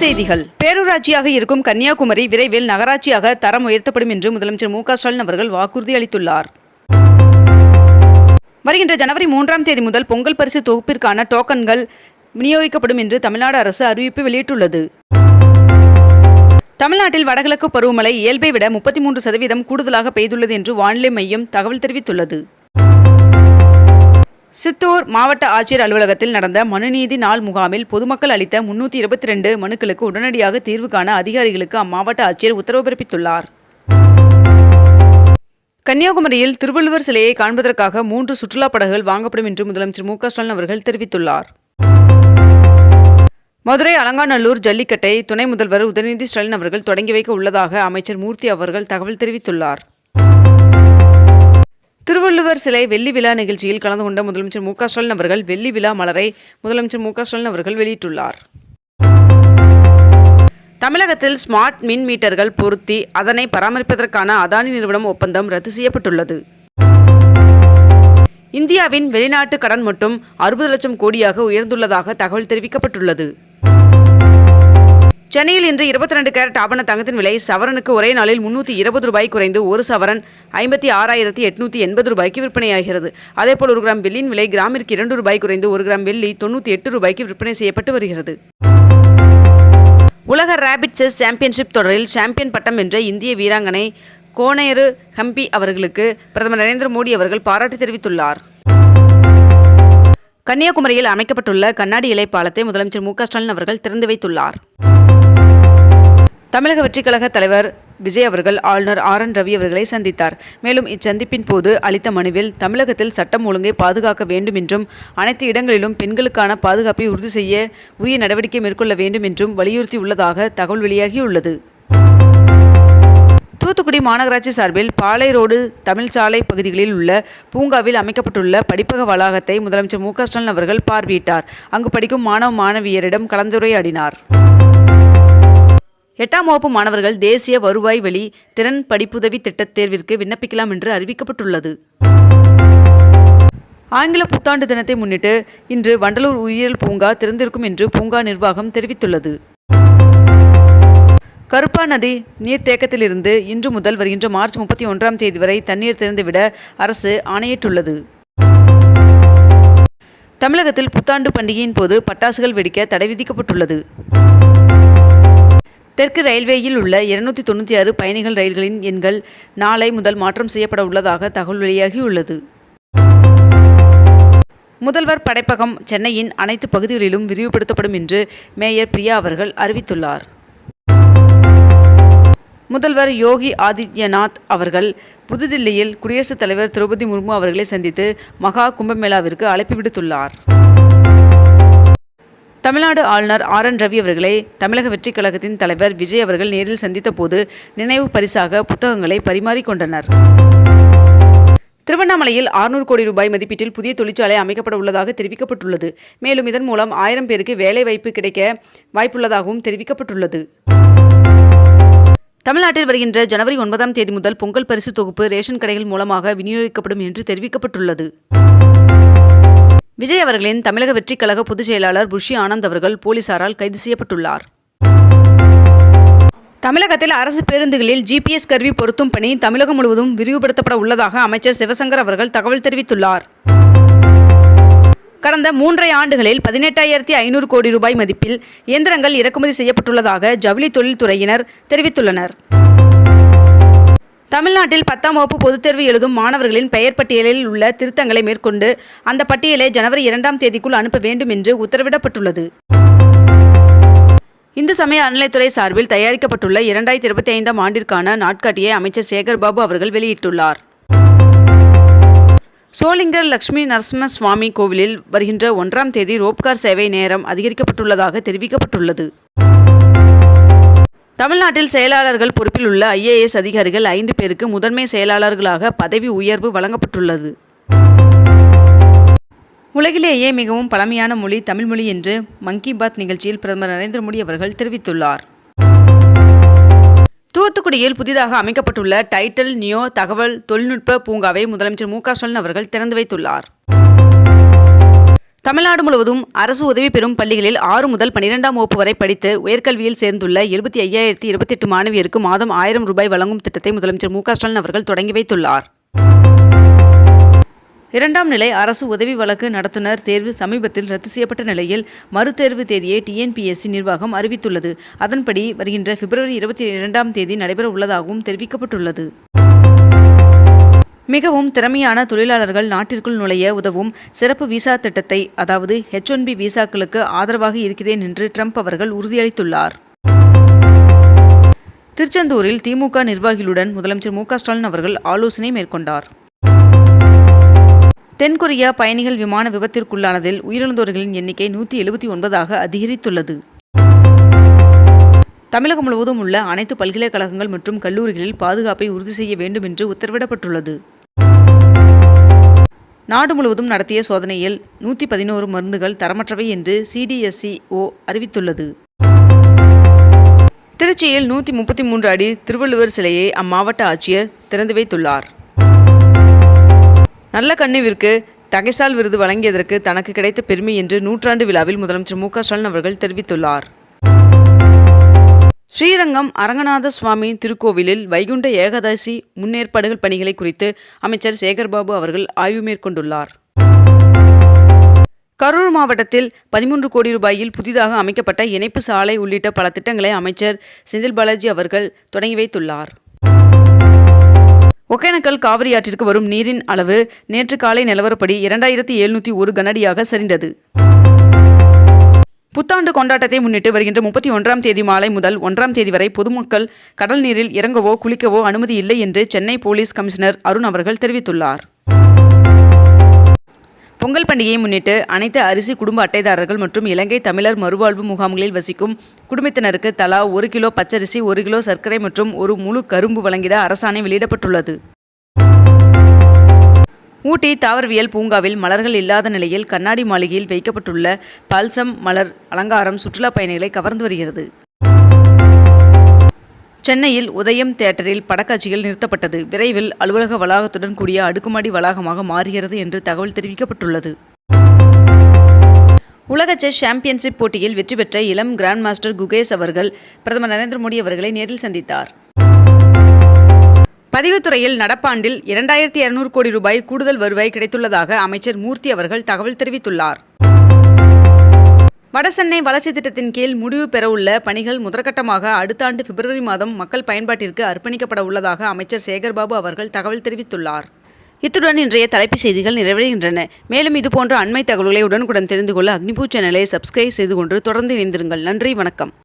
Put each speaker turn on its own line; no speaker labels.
செய்திகள். பேரூராட்சியாக இருக்கும் கன்னியாகுமரி விரைவில் நகராட்சியாக தரம் உயர்த்தப்படும் என்று முதலமைச்சர் மு ஸ்டாலின் அவர்கள் வாக்குறுதி அளித்துள்ளார். வருகின்ற ஜனவரி மூன்றாம் தேதி முதல் பொங்கல் பரிசு தொகுப்பிற்கான டோக்கன்கள் விநியோகிக்கப்படும் என்று தமிழ்நாடு அரசு அறிவிப்பு வெளியிட்டுள்ளது. தமிழ்நாட்டில் வடகிழக்கு பருவமழை இயல்பை விட முப்பத்தி மூன்று சதவீதம் கூடுதலாக பெய்துள்ளது என்று வானிலை மையம் தகவல் தெரிவித்துள்ளது. சித்தூர் மாவட்ட ஆட்சியர் அலுவலகத்தில் நடந்த மனுநீதி நாள் முகாமில் பொதுமக்கள் அளித்த முன்னூற்றி இருபத்தி ரெண்டு மனுக்களுக்கு உடனடியாக தீர்வு காண அதிகாரிகளுக்கு அம்மாவட்ட ஆட்சியர் உத்தரவு பிறப்பித்துள்ளார். கன்னியாகுமரியில் திருவள்ளுவர் சிலையை காண்பதற்காக மூன்று சுற்றுலா படகுகள் வாங்கப்படும் என்று முதலமைச்சர் மு ஸ்டாலின் அவர்கள் தெரிவித்துள்ளார். மதுரை அலங்காநல்லூர் ஜல்லிக்கட்டை துணை முதல்வர் உதயநிதி ஸ்டாலின் அவர்கள் தொடங்கி வைக்க உள்ளதாக அமைச்சர் மூர்த்தி அவர்கள் தகவல் தெரிவித்துள்ளார். திருவள்ளுவர் சிலை வெள்ளி விழா நிகழ்ச்சியில் கலந்து கொண்ட முதலமைச்சர் மு க ஸ்டாலின் அவர்கள் வெள்ளி விழா மலரை முதலமைச்சர் மு க ஸ்டாலின் அவர்கள் வெளியிட்டுள்ளார். தமிழகத்தில் ஸ்மார்ட் மின் மீட்டர்கள் பொருத்தி அதனை பராமரிப்பதற்கான அதானி நிறுவனம் ஒப்பந்தம் ரத்து செய்யப்பட்டுள்ளது. இந்தியாவின் வெளிநாட்டு கடன் மட்டும் அறுபது லட்சம் கோடியாக உயர்ந்துள்ளதாக தகவல் தெரிவிக்கப்பட்டுள்ளது. சென்னையில் இன்று இருபத்தி ரெண்டு கேரட் ஆபண தங்கத்தின் விலை சவரனுக்கு ஒரே நாளில் முன்னூற்றி இருபது ரூபாய் குறைந்து ஒரு சவரன் ஐம்பத்தி ஆறாயிரத்தி எட்நூற்றி எண்பது ரூபாய்க்கு விற்பனையாகிறது. அதேபோல் ஒரு கிராம் வெள்ளியின் விலை கிராமிற்கு இரண்டு ரூபாய் குறைந்து ஒரு கிராம் வெள்ளி தொண்ணூற்றி எட்டு ரூபாய்க்கு விற்பனை செய்யப்பட்டு வருகிறது. உலக ரேபிட் செஸ் சாம்பியன்ஷிப் தொடரில் சாம்பியன் பட்டம் வென்ற இந்திய வீராங்கனை கோனேரு ஹம்பி அவர்களுக்கு பிரதமர் நரேந்திர மோடி அவர்கள் பாராட்டு தெரிவித்துள்ளார். கன்னியாகுமரியில் அமைக்கப்பட்டுள்ள கண்ணாடி இலை பாலத்தை முதலமைச்சர் மு க ஸ்டாலின் அவர்கள் திறந்து வைத்துள்ளார். தமிழக வெற்றிக் கழக தலைவர் விஜய் அவர்கள் ஆளுநர் ஆர் என் ரவி அவர்களை சந்தித்தார். மேலும் இச்சந்திப்பின் போது அளித்த மனுவில் தமிழகத்தில் சட்டம் ஒழுங்கை பாதுகாக்க வேண்டும் என்றும் அனைத்து இடங்களிலும் பெண்களுக்கான பாதுகாப்பை உறுதி செய்ய உரிய நடவடிக்கை மேற்கொள்ள வேண்டும் என்றும் வலியுறுத்தியுள்ளதாக தகவல் வெளியாகியுள்ளது. தூத்துக்குடி மாநகராட்சி சார்பில் பாலை ரோடு தமிழ் சாலை பகுதிகளில் உள்ள பூங்காவில் அமைக்கப்பட்டுள்ள படிப்பக வளாகத்தை முதலமைச்சர் மு க ஸ்டாலின் அவர்கள் பார்வையிட்டார். அங்கு படிக்கும் மாணவ மாணவியரிடம் கலந்துரையாடினார். எட்டாம் வகுப்பு மாணவர்கள் தேசிய வருவாய் வழி திறன் படிப்புதவி திட்டத் தேர்விற்கு விண்ணப்பிக்கலாம் என்று அறிவிக்கப்பட்டுள்ளது. ஆங்கில புத்தாண்டு தினத்தை முன்னிட்டு இன்று வண்டலூர் உயிரியல் பூங்கா திறந்திருக்கும் என்று பூங்கா நிர்வாகம் தெரிவித்துள்ளது. கருப்பா நதி நீர்த்தேக்கத்திலிருந்து இன்று முதல் வருகின்ற மார்ச் முப்பத்தி ஒன்றாம் தேதி வரை தண்ணீர் திறந்துவிட அரசு ஆணையிட்டுள்ளது. தமிழகத்தில் புத்தாண்டு பண்டிகையின் போது பட்டாசுகள் வெடிக்க தடை விதிக்கப்பட்டுள்ளது. தெற்கு ரயில்வேயில் உள்ள இருநூத்தி தொண்ணூற்றி ஆறு பயணிகள் ரயில்களின் எண்கள் நாளை முதல் மாற்றம் செய்யப்பட உள்ளதாக தகவல் வெளியாகியுள்ளது. முதல்வர் படைப்பகம் சென்னையின் அனைத்து பகுதிகளிலும் விரிவுபடுத்தப்படும் என்று மேயர் பிரியா அவர்கள் அறிவித்துள்ளார். முதல்வர் யோகி ஆதித்யநாத் அவர்கள் புதுதில்லியில் குடியரசுத் தலைவர் திரௌபதி முர்மு அவர்களை சந்தித்து மகா கும்பமேளாவிற்கு அழைப்பு விடுத்துள்ளார். தமிழ்நாடு ஆளுநர் ஆர் என் ரவி அவர்களை தமிழக வெற்றிக் கழகத்தின் தலைவர் விஜய் அவர்கள் நேரில் சந்தித்த போது நினைவு பரிசாக புத்தகங்களை பரிமாறிக்கொண்டனர். திருவண்ணாமலையில் 600 கோடி ரூபாய் மதிப்பீட்டில் புதிய தொழிற்சாலை அமைக்கப்பட உள்ளதாக தெரிவிக்கப்பட்டுள்ளது. மேலும் இதன் மூலம் ஆயிரம் பேருக்கு வேலை வாய்ப்பு கிடைக்க வாய்ப்புள்ளதாகவும் தெரிவிக்கப்பட்டுள்ளது. தமிழ்நாட்டில் வருகின்ற ஜனவரி ஒன்பதாம் தேதி முதல் பொங்கல் பரிசு தொகுப்பு ரேஷன் கடைகள் மூலமாக விநியோகிக்கப்படும் என்று தெரிவிக்கப்பட்டுள்ளது. விஜய் அவர்களின் தமிழக வெற்றிக் கழக பொதுச் செயலாளர் புஷி ஆனந்த் அவர்கள் போலீசாரால் கைது செய்யப்பட்டுள்ளார். தமிழகத்தில் அரசு பேருந்துகளில் ஜிபிஎஸ் கருவி பொருத்தும் பணி தமிழகம் முழுவதும் விரிவுபடுத்தப்பட உள்ளதாக அமைச்சர் சிவசங்கர் அவர்கள் தகவல் தெரிவித்துள்ளார். கடந்த மூன்றரை ஆண்டுகளில் பதினெட்டாயிரத்தி ஐநூறு கோடி ரூபாய் மதிப்பில் இயந்திரங்கள் இறக்குமதி செய்யப்பட்டுள்ளதாக ஜவுளி தொழில்துறையினர் தெரிவித்துள்ளனர். தமிழ்நாட்டில் பத்தாம் வகுப்பு பொதுத் தேர்வு எழுதும் மாணவர்களின் பெயர் பட்டியலில் உள்ள திருத்தங்களை மேற்கொண்டு அந்த பட்டியலை ஜனவரி இரண்டாம் தேதிக்குள் அனுப்ப வேண்டும் என்று உத்தரவிடப்பட்டுள்ளது. இந்து சமய அறநிலைத்துறை சார்பில் தயாரிக்கப்பட்டுள்ள இரண்டாயிரத்தி இருபத்தி ஐந்தாம் ஆண்டிற்கான நாட்காட்டியை அமைச்சர் சேகர்பாபு அவர்கள் வெளியிட்டுள்ளார். சோளிங்கர் லட்சுமி நரசிம்ம சுவாமி கோவிலில் வருகின்ற ஒன்றாம் தேதி ரோப்கார் சேவை நேரம் அதிகரிக்கப்பட்டுள்ளதாக தெரிவிக்கப்பட்டுள்ளது. தமிழ்நாட்டில் செயலாளர்கள் பொறுப்பில் உள்ள ஐஏஎஸ் அதிகாரிகள் ஐந்து பேருக்கு முதன்மை செயலாளர்களாக பதவி உயர்வு வழங்கப்பட்டுள்ளது. உலகிலேயே மிகவும் பழமையான மொழி தமிழ் மொழி என்று மங்கி பாத் நிகழ்ச்சியில் பிரதமர் நரேந்திர மோடி அவர்கள் தெரிவித்துள்ளார். தூத்துக்குடியில் புதிதாக அமைக்கப்பட்டுள்ள டைட்டல் நியோ தகவல் தொழில்நுட்ப பூங்காவை முதலமைச்சர் மு க ஸ்டாலின் அவர்கள் திறந்து வைத்துள்ளார். தமிழ்நாடு முழுவதும் அரசு உதவி பெறும் பள்ளிகளில் ஆறு முதல் பனிரெண்டாம் வகுப்பு வரை படித்து உயர்கல்வியில் சேர்ந்துள்ள எழுபத்தி ஐயாயிரத்தி இருபத்தெட்டு மாணவியருக்கு மாதம் ஆயிரம் ரூபாய் வழங்கும் திட்டத்தை முதலமைச்சர் மு ஸ்டாலின் அவர்கள் தொடங்கி வைத்துள்ளார். இரண்டாம் நிலை அரசு உதவி வழக்கு நடத்துனர் தேர்வு சமீபத்தில் ரத்து செய்யப்பட்ட நிலையில் மறுதேர்வு தேதியை டிஎன்பிஎஸ்சி நிர்வாகம் அறிவித்துள்ளது. அதன்படி வருகின்ற பிப்ரவரி இருபத்தி இரண்டாம் தேதி நடைபெற உள்ளதாகவும் தெரிவிக்கப்பட்டுள்ளது. மிகவும் திறமையான தொழிலாளர்கள் நாட்டிற்குள் நுழைய உதவும் சிறப்பு விசா திட்டத்தை அதாவது ஹெச் ஒன் பி விசாக்களுக்கு ஆதரவாக இருக்கிறேன் என்று ட்ரம்ப் அவர்கள் உறுதியளித்துள்ளார். திருச்செந்தூரில் திமுக நிர்வாகிகளுடன் முதலமைச்சர் மு ஸ்டாலின் அவர்கள் ஆலோசனை மேற்கொண்டார். தென்கொரியா பயணிகள் விமான விபத்திற்குள்ளானதில் உயிரிழந்தோர்களின் எண்ணிக்கை நூற்றி எழுபத்தி ஒன்பதாக அதிகரித்துள்ளது. தமிழகம் முழுவதும் உள்ள அனைத்து பல்கலைக்கழகங்கள் மற்றும் கல்லூரிகளில் பாதுகாப்பை உறுதி செய்ய வேண்டும் என்று உத்தரவிடப்பட்டுள்ளது. நாடு முழுவதும் நடத்திய சோதனையில் நூற்றி பதினோரு மருந்துகள் தரமற்றவை என்று சிடிஎஸ்சிஓ அறிவித்துள்ளது. திருச்சியில் நூற்றி முப்பத்தி மூன்று அடி திருவள்ளுவர் சிலையை அம்மாவட்ட ஆட்சியர் திறந்து வைத்துள்ளார். நல்ல கண்ணுவிற்கு தகைசால் விருது வழங்கியதற்கு தனக்கு கிடைத்த பெருமை என்று நூற்றாண்டு விழாவில் முதலமைச்சர் மு க ஸ்டாலின் அவர்கள் தெரிவித்துள்ளார். ஸ்ரீரங்கம் அரங்கநாத சுவாமி திருக்கோவிலில் வைகுண்ட ஏகாதசி முன்னேற்பாடுகள் பணிகளை குறித்து அமைச்சர் சேகர்பாபு அவர்கள் ஆய்வு மேற்கொண்டுள்ளார். கரூர் மாவட்டத்தில் பதிமூன்று கோடி ரூபாயில் புதிதாக அமைக்கப்பட்ட இணைப்பு சாலை உள்ளிட்ட பல திட்டங்களை அமைச்சர் செந்தில் பாலாஜி அவர்கள் தொடங்கி வைத்துள்ளார். ஒகேனக்கல் காவிரி ஆற்றிற்கு வரும் நீரின் அளவு நேற்று காலை நிலவரப்படி இரண்டாயிரத்தி எழுநூற்றி ஒரு கனடியாக சரிந்தது. புத்தாண்டு கொண்டாட்டத்தை முன்னிட்டு வருகின்ற முப்பத்தி ஒன்றாம் தேதி மாலை முதல் ஒன்றாம் தேதி வரை பொதுமக்கள் கடல் நீரில் இறங்கவோ குளிக்கவோ அனுமதி இல்லை என்று சென்னை போலீஸ் கமிஷனர் அருண் அவர்கள் தெரிவித்துள்ளார். பொங்கல் பண்டிகையை முன்னிட்டு அனைத்து அரிசி குடும்ப அட்டைதாரர்கள் மற்றும் இலங்கை தமிழர் மறுவாழ்வு முகாம்களில் வசிக்கும் குடும்பத்தினருக்கு தலா ஒரு கிலோ பச்சரிசி ஒரு கிலோ சர்க்கரை மற்றும் ஒரு முழு கரும்பு வழங்கிட அரசாணை வெளியிடப்பட்டுள்ளது. ஊட்டி தாவரவியல் பூங்காவில் மலர்கள் இல்லாத நிலையில் கண்ணாடி மாளிகையில் வைக்கப்பட்டுள்ள பல்சம் மலர் அலங்காரம் சுற்றுலா பயணிகளை கவர்ந்து வருகிறது. சென்னையில் உதயம் தியேட்டரில் படக்காட்சிகள் நிறுத்தப்பட்டது. விரைவில் அலுவலக வளாகத்துடன் கூடிய அடுக்குமாடி வளாகமாக மாறுகிறது என்று தகவல் தெரிவிக்கப்பட்டுள்ளது. உலக செஸ் சாம்பியன்ஷிப் போட்டியில் வெற்றி பெற்ற இளம் கிராண்ட் மாஸ்டர் குகேஷ் அவர்கள் பிரதமர் நரேந்திர மோடி அவர்களை நேரில் சந்தித்தார். பதிவுத்துறையில் நடப்பாண்டில் இரண்டாயிரத்தி இருநூறு கோடி ரூபாய் கூடுதல் வருவாய் கிடைத்துள்ளதாக அமைச்சர் மூர்த்தி அவர்கள் தகவல் தெரிவித்துள்ளார். வடசென்னை வளர்ச்சி திட்டத்தின் கீழ் முடிவு பெறவுள்ள பணிகள் முதற்கட்டமாக அடுத்த ஆண்டு பிப்ரவரி மாதம் மக்கள் பயன்பாட்டிற்கு அர்ப்பணிக்கப்பட உள்ளதாக அமைச்சர் சேகர்பாபு அவர்கள் தகவல் தெரிவித்துள்ளார். இத்துடன் இன்றைய தலைப்புச் செய்திகள் நிறைவடைகின்றன. மேலும் இதுபோன்ற அண்மை தகவல்களை உடனுக்குடன் தெரிந்து கொள்ள அக்னிபூ சேனலை சப்ஸ்கிரைப் செய்து கொண்டு தொடர்ந்து இணைந்திருங்கள். நன்றி வணக்கம்.